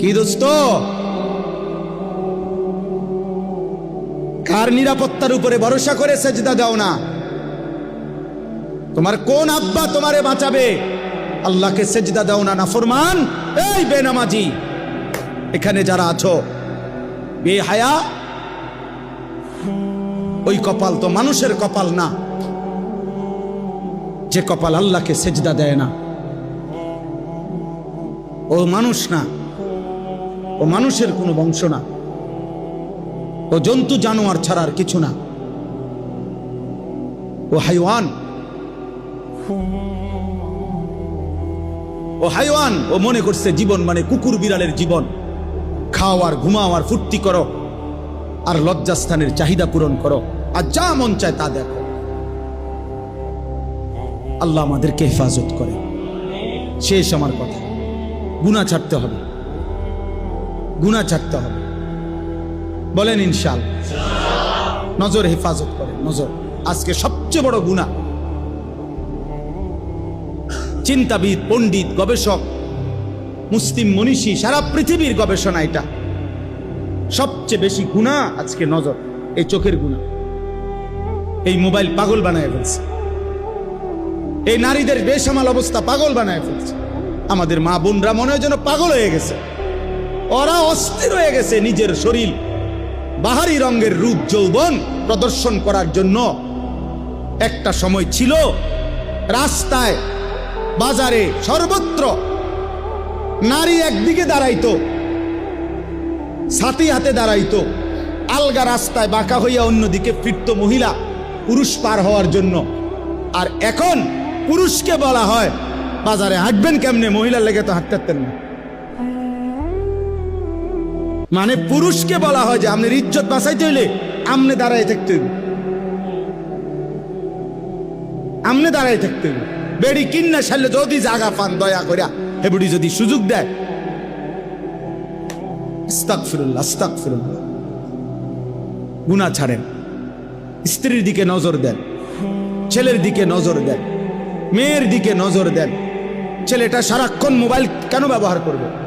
কি দোস্ত? কার নিরাপত্তার উপরে ভরসা করে সেজদা দাও না? তোমার কোন আব্বা তোমারে বাঁচাবে? আল্লাহকে সেজদা দাও না নাফরমান এই বেনামাজি! এখানে যারা আছো বে হায়া ওই কপাল তো মানুষের কপাল না। যে কপাল আল্লাহকে সেজদা দেয় না। ও মানুষ না। ও মানুষের কোনো বংশ না। ও জন্তু জানোয়ার ছাড়া আর কিছু না। ও হাইওয়ান। ও হাইওয়ান, ও মনে করছে জীবন মানে কুকুর বিড়ালের জীবন। খাও আর ঘুমাও আর ফুর্তি করো আর লজ্জাস্থানের চাহিদা পূরণ করো। আর যা মন চায় তা দেখো। আল্লাহ আমাদেরকে হেফাজত করে। শেষ আমার কথা। গুণা ছাড়তে হবে। গুণা ছাড়তে হবে। বলেন ইনশাল। নজর হেফাজত করে নজর। আজকে সবচেয়ে বড় গুণা চিন্তাবিদ, পণ্ডিত, গবেষক, মুসলিম মনীষী, সারা পৃথিবীর গবেষণা এটা। সবচেয়ে বেশি গুণা আজকে নজর, এই চোখের গুণা এই মোবাইল পাগল বানায় ফেলছে। এই নারীদের বেসামাল অবস্থা পাগল বানায় ফেলছে। আমাদের মা বোনরা মনে হয় যেন পাগল হয়ে গেছে। ওরা অস্থির হয়ে গেছে নিজের শরীর। বাহারি রঙের রূপ যৌবন প্রদর্শন করার জন্য। একটা সময় ছিল রাস্তায়, বাজারে সর্বত্র নারী একদিকে দাঁড়াইতো ছাতি হাতে দাঁড়াইতো, আলগা রাস্তায় বাঁকা হইয়া অন্যদিকে ফিরত মহিলা, পুরুষ পার হওয়ার জন্য। আর এখন পুরুষকে বলা হয়, বাজারে হাঁটবেন কেমনে? মহিলার লেগে তো হাঁটতে না। মানে পুরুষকে বলা হয় যে আপনার ইজ্জত বাঁচাইতে হইলে আমনে দাঁড়ায় থাকতে হইবে। আমনে দাঁড়ায় থাকতে হইবে। বেড়ি কিন্না সারলে যদি জাগা পান দয়া করিয়া হে বুড়ি যদি সুযোগ দেয়। গুণা ছাড়েন। স্ত্রীর দিকে নজর দেন। ছেলের দিকে নজর দেন। মেয়ের দিকে নজর দেন। ছেলেটা সারাক্ষণ মোবাইল কেন ব্যবহার করবে?